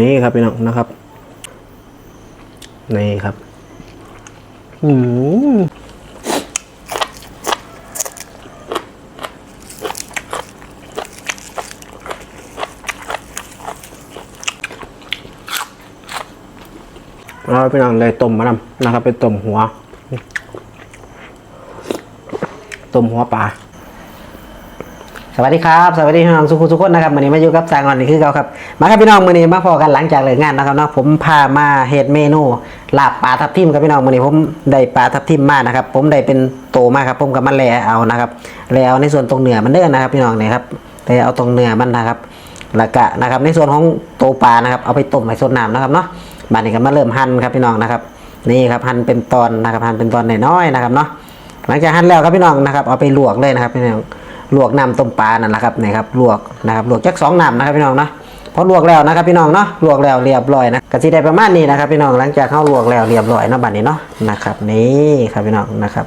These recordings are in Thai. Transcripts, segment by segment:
นี่ครับพี่น้องนะครับนี่ครับอืมเราพี่น้องเลยต้มมะนำนะครับเป็นต้มหัวต้มหัวปลา สวัสดีครับสวัสดีพี่น้องสุขุมทุกคนนะครับวันนี้มาอยู่กับจางอ่อนนี่คือเราครับมาครับพี่น้องวันนี้มาพอกันหลังจากเลิกงานนะครับเนาะผมพามาเฮ็ดเมนูลาบปลาทับทิมครับพี่น้องวันนี้ผมได้ปลาทับทิมมานะครับผมได้เป็นโตมากครับผมก็มาแล่เอานะครับแล่เอาในส่วนตรงเหนือมันเด้อนะครับพี่น้องเนี่ยครับแล่เอาตรงเหนือมันนะครับแล้วก็นะครับในส่วนของโตปลานะครับเอาไปต้มไว้สดน้ำนะครับเนาะบัดนี้ก็มาเริ่มหั่นครับพี่น้องนะครับนี่ครับหั่นเป็นตอนนะครับหั่นเป็นตอนน้อยๆนะครับเนาะหลังจากหั่นแล้วครับพี่น้องนะครับเอาไปลวกเลยนะครับพี่น้อง ลวกน้ำต้มปลานั่นแหละครับนี่ครับลวกนะครับลวกจักสองน้ำนะครับพี่น้องเนาะพอลวกแล้วนะครับพี่น้องเนาะลวกแล้วเรียบร้อยนะกะทิได้ประมาณนี้นะครับพี่น้องหลังจากเข้าลวกแล้วเรียบร้อยเนาะบัดนี้เนาะนะครับนี่ครับพี่น้องนะครับ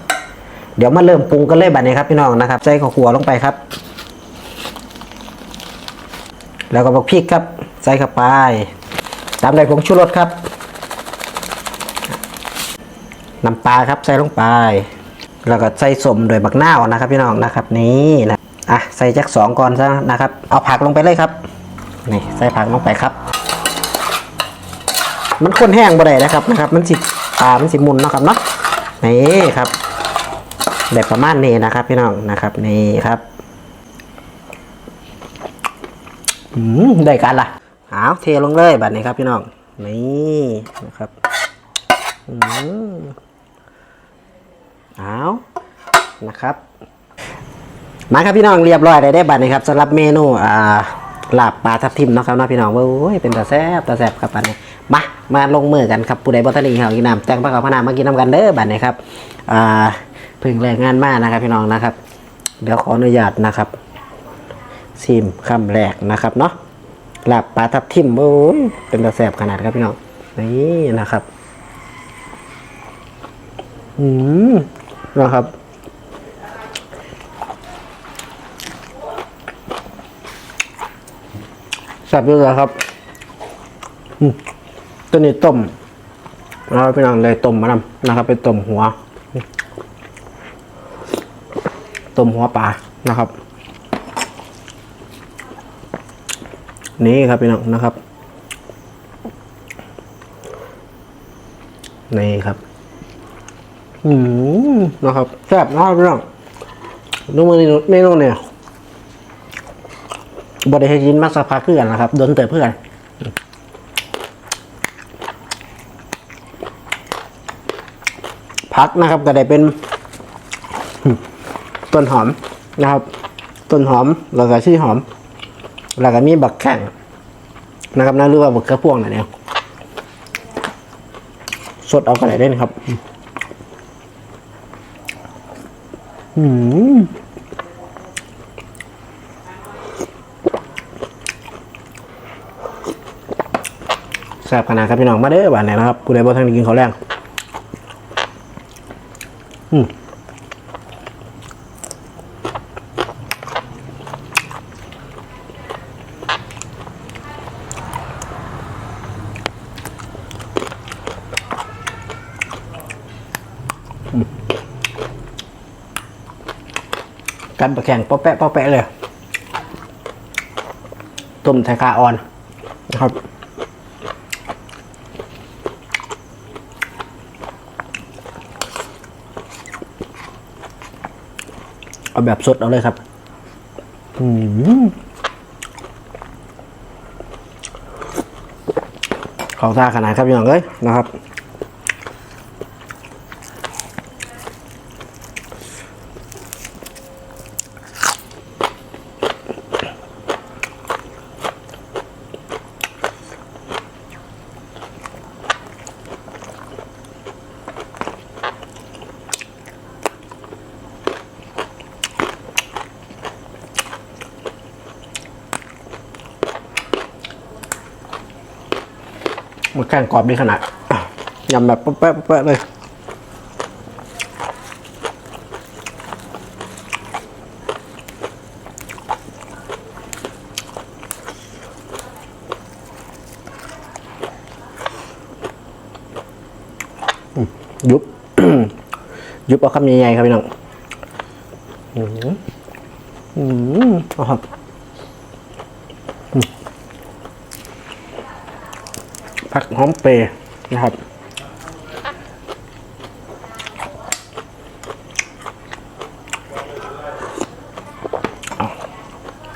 เดี๋ยวมาเริ่มปรุงกันเลยบัดนี้ครับพี่น้องนะครับใส่ข้าวคั่วลงไปครับ แล้วก็บักพริกครับใส่เข้าไปตามด้วยผงชูรสครับน้ำปลาครับใส่ลงไป แล้วก็ใส่สมโดยบักหน้าวนะครับ พี่น้องนะครับนี่นะอะใส่จักสองก่อนซะนะครับเอาผักลงไปเลยครับนี่ใส่ผักลงไปครับ มันข้นแห้งบ่ได้นะครับนะครับ มันสิปลามันสิมุนนะครับเนาะนี่ครับแบบประมาณนี้นะครับ พี่น้องนะครับนี่ครับอืมได้กันล่ะเอาวเทลงเลยแบบนี้ครับพี่น้องนี่นะครับ อืม เอานะครับ มาครับพี่น้องเรียบร้อยได้ได้บัตรนะครับสำหรับเมนูอ่าลาบปลาทับทิมนะครับนาะพี่น้องว่าโอ้ยเป็นตาแซ่บตาแซ่บครับบัตรนี้มามาลงมือกันครับผู้ใดบัตรนี้เขากินน้ำแตงปลากับพนามมากินน้ำกันเด้อบัตรนี้ครับอ่าเพิ่งแรงงานมานะครับพี่น้องนะครับ เดี๋ยวขออนุญาตนะครับซิมคำแรกนะครับเนาะลาบปลาทับทิมโอ้ยเป็นตาแซ่บขนาดครับพี่น้องนี่นะครับอืม นะครับแซ่บด้วยครับตัวนี้ต้มเราไปนั่งเลยต้มมานำนะครับเป็นต้มหัวต้มหัวปลานะครับ นี่ครับพี่น้องนะครับนี่ครับ อืมนะครับแซ่บมากพี่น้องดูมือเมนูเนี่ยบไดให้ยินมาสักพักเพื่อนนะครับโดนเตะเพื่อนพักนะครับก็ได้เป็น ต้นหอมนะครับ ต้นหอมแล้วก็ชี่หอม แล้วก็มีบักแข่งนะครับน่ารู้ว่าบักกระพวงน่ะเนี่ยสดเอากระไรได้นครับ อืมแซ่บขนาดครับพี่น้องมาเด้อบ้านไหนนะครับผู้ใดบ่ทันได้กินข้าวแรงอืม กันตะแข่งป๊อแปะป๊อแปะเลยต้มไทคาออนนะครับเอาแบบสดเอาเลยครับ อืมเขาท่าขนาดครับพี่น้องเอ้ยนะครับ แกงกรอบดีขนาดยำแบบแป๊ะๆเลยยุบ ยุบเอาคำใหญ่ๆครับพี่น้อง เปรย์นะครับ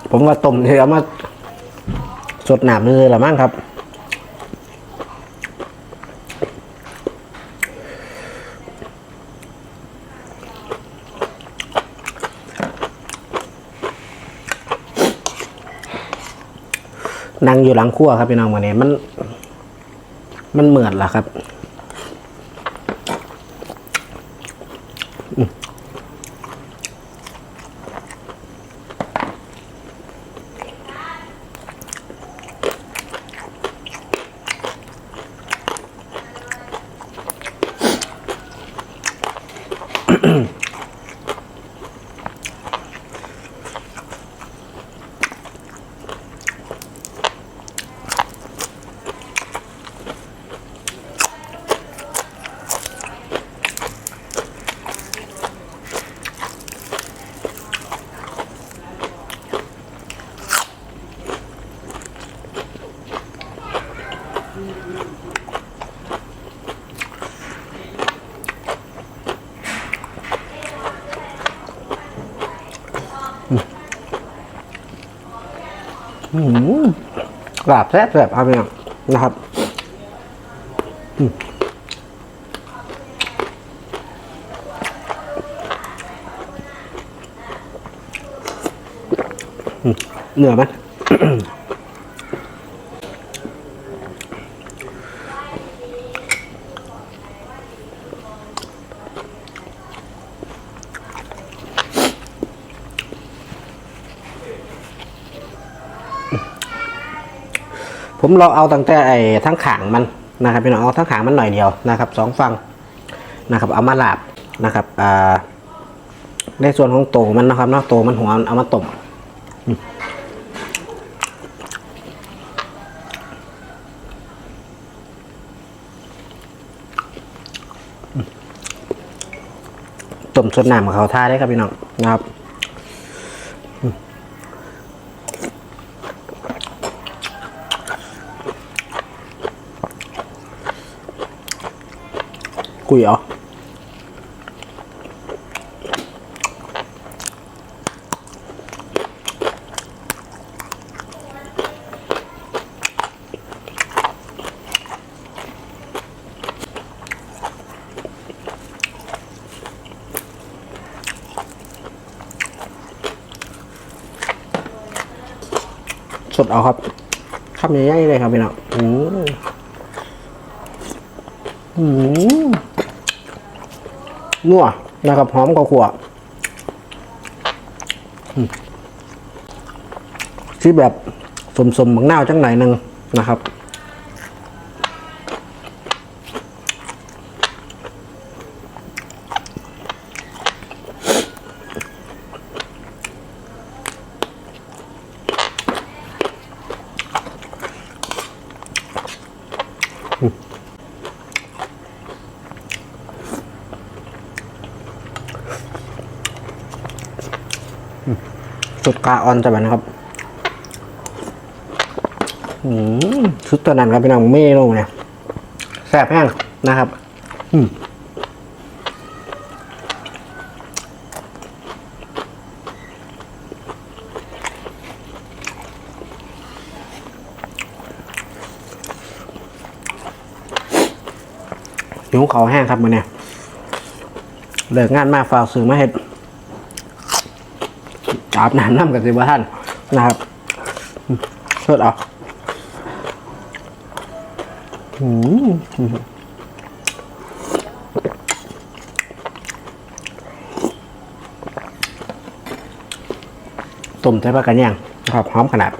ผมว่าต้มเทเอามาสดหนามเลยละมั้งครับนั่งอยู่หลังครัวครับพี่น้องวันนี้มัน มันเหมือนล่ะครับ กราบแซ่บแซ่บครับพี่น้นะครับเหนือไหม เราเอาตั้งแต่ไอ้ทั้งขางมันนะครับพี่น้องเอาทั้งขางมันหน่อยเดียวนะครับสองฝั่งนะครับเอามาลาบนะครับอ่าในส่วนของโตมันนะครับเนาะโตมันหัวเอามาต้มต้มสดน้ำกับเขาท่าได้ครับพี่น้องนะครับุยเหรอสดเอาครับคำใหญ่ๆเลยครับพี่น้องอืมอืม นัวนะครับ หอมกว่าขวอืมที่แบบสมๆบางหน้าวจังไหนหนึ่งนะครับ กาออนจะแบบนะครับชุดตัวนั้นครับพี่น้องเมนูเนี่ยแซ่บแห้งนะครับ อืมหิวเขาแห้งครับมือเนี่ยเลิกงานมาฝากซื้อมาเห็ด อาบน้ำน้ำกับสิบท่านนะครับเชิดเอาอืมต้มใช้ปลากระเนียงนะครับหอมขนาด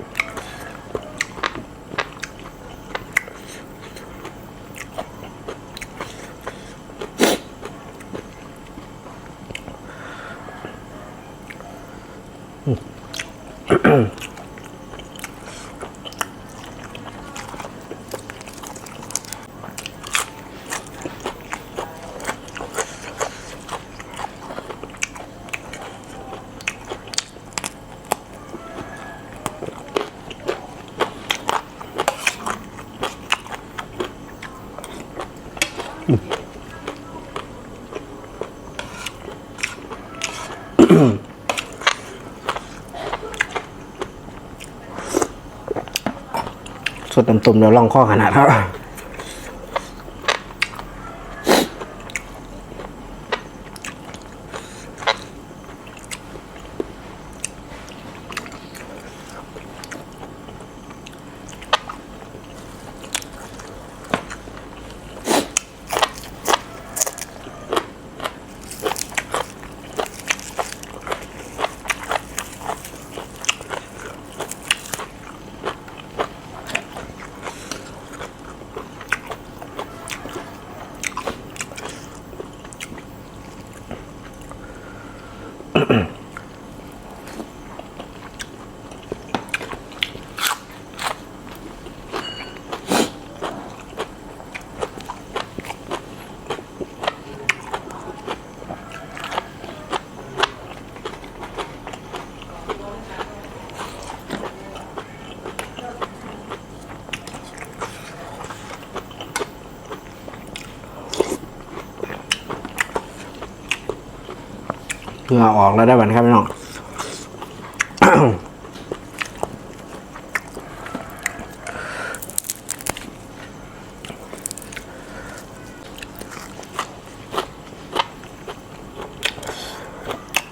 ตุ่มๆแล้วลองข้อขนาดครับ เหงื่อออกแล้วได้บันครับพี่น้อง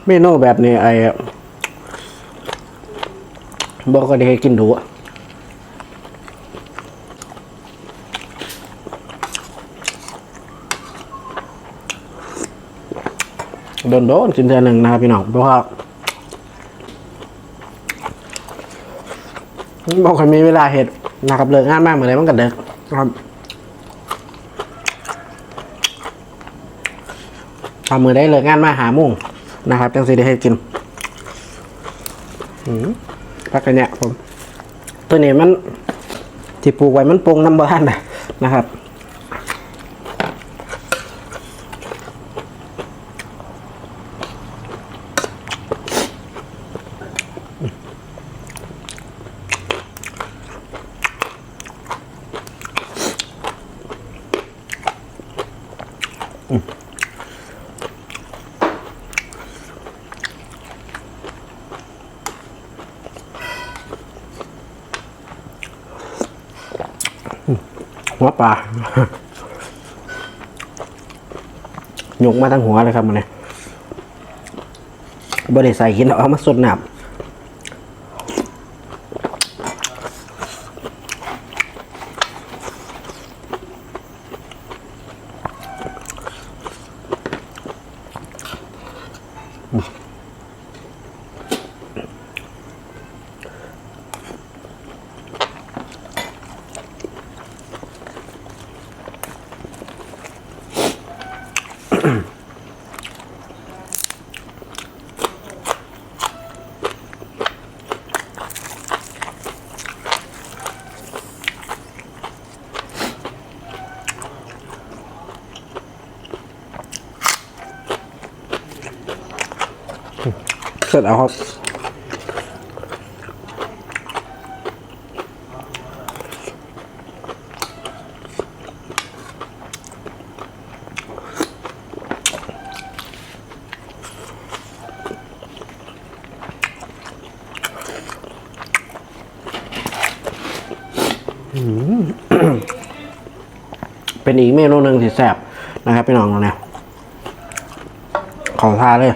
เมนูแบบนี้ไอ้บอกก็ได้กินดูอะ โดนโดนๆกินเทือหนึ่งนะครับพี่น้องเพราะว่าบอกคนมีเวลาเห็ดนะครับเลิกงานมากเหมือนไรมันกันเด็กครับทำมือได้เลิกงานมาหามุ่งนะครับจังสิได้ให้กินอืมพักกันเนี่ยผม ตัวนี้มันที่ปลูกไว้มันปรุงน้ำบ้านนะนะครับ หัวปลายกมาทั้งหัวเลยครับมันเนี่ยบริใส่กินเอามาสดน้ำ เสร็จแล้วครับเป็นอีกเมนูหนึ่งที่แซ่บนะครับพี่น้องเนี่ยขอทาเลย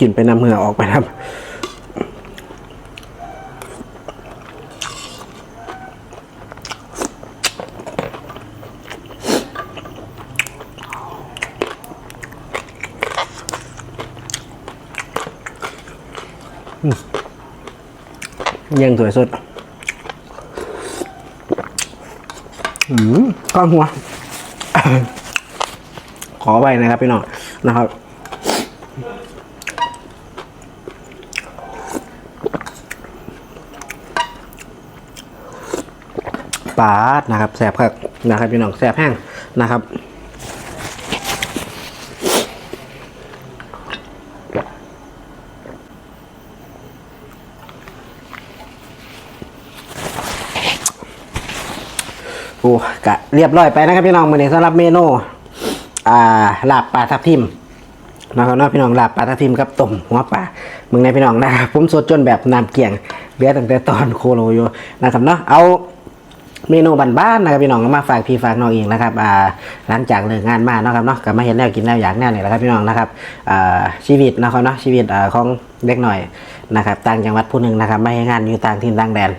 กลิ่นไปนำเหงื่อออกไปครับยังสวยสุดก้อนหัว ขอไปนะครับพี่น้องนะครับ ปาดนะครับแสบครับนะครับพี่น้องแสบแห้งนะครับโอ้กะเรียบร้อยไปนะครับพี่น้องมือนี้สำหรับเมนูอ่าลาบปลาทับทิมนะครับเนาะพี่น้องลาบปลาทับทิมกับต้มหัวปลามึงในพี่น้องนะครับผมสดจนแบบน้ำเกลี่ยงเหลือตั้งแต่ตอนโคโลอยู่นะครับเนาะเอา เมนูบ้านๆนะครับพี่น้องก็มาฝากพี่ฝากน้องเองนะครับอ่าหลังจากเลิกงานมาเนาะครับเนาะก็มาเห็นแล้วกินแล้วอยากแน่นี่แหละครับพี่น้องนะครับอ่าชีวิตนะครับเนาะชีวิตอ่าของเด็กหน่อยนะครับต่างจังหวัดผู้หนึ่งนะครับไม่ให้งานอยู่ต่างถิ่นต่างแดน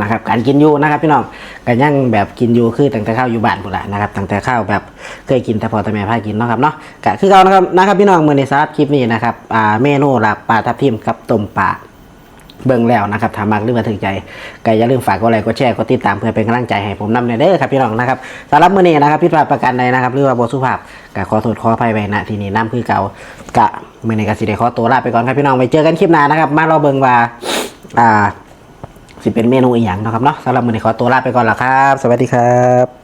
นะครับการกินอยู่นะครับพี่น้องก็ยังแบบกินอยู่คือตั้งแต่ข้าวอยู่บ้านพุ่นละนะครับตั้งแต่ข้าวแบบเคยกินแต่พอแต่แม่พากินเนาะครับเนาะก็คือเรานะครับนะครับพี่น้องมือในสารคลิปนี้นะครับอ่าเมนูลาบปลาทับทิมกับต้มปลา เบิ่งแล้วนะครับถ้ามักหรือว่าถึงใจก็อย่าลืมฝากกดไลค์กดแชร์กดติดตามเพื่อเป็นกำลังใจให้ผมนำเด้อครับพี่น้องนะครับสำหรับมื้อนี้นะครับผิดพลาดประการใดนะครับ หรือว่าบ่สุภาพก็ขอโทษขออภัยไว้ณที่นี้น้ำคือเก่ากะมื้อนี้ก็สิได้ขอตัวลาไปก่อนครับพี่น้องไปเจอกันคลิปหน้านะครับ มารอเบิ่งว่าอ่าสิเป็นเมนูอีกอย่างนะครับเนาะสำหรับมือนี้ขอตัวลาไปก่อนละครับ สวัสดีครับ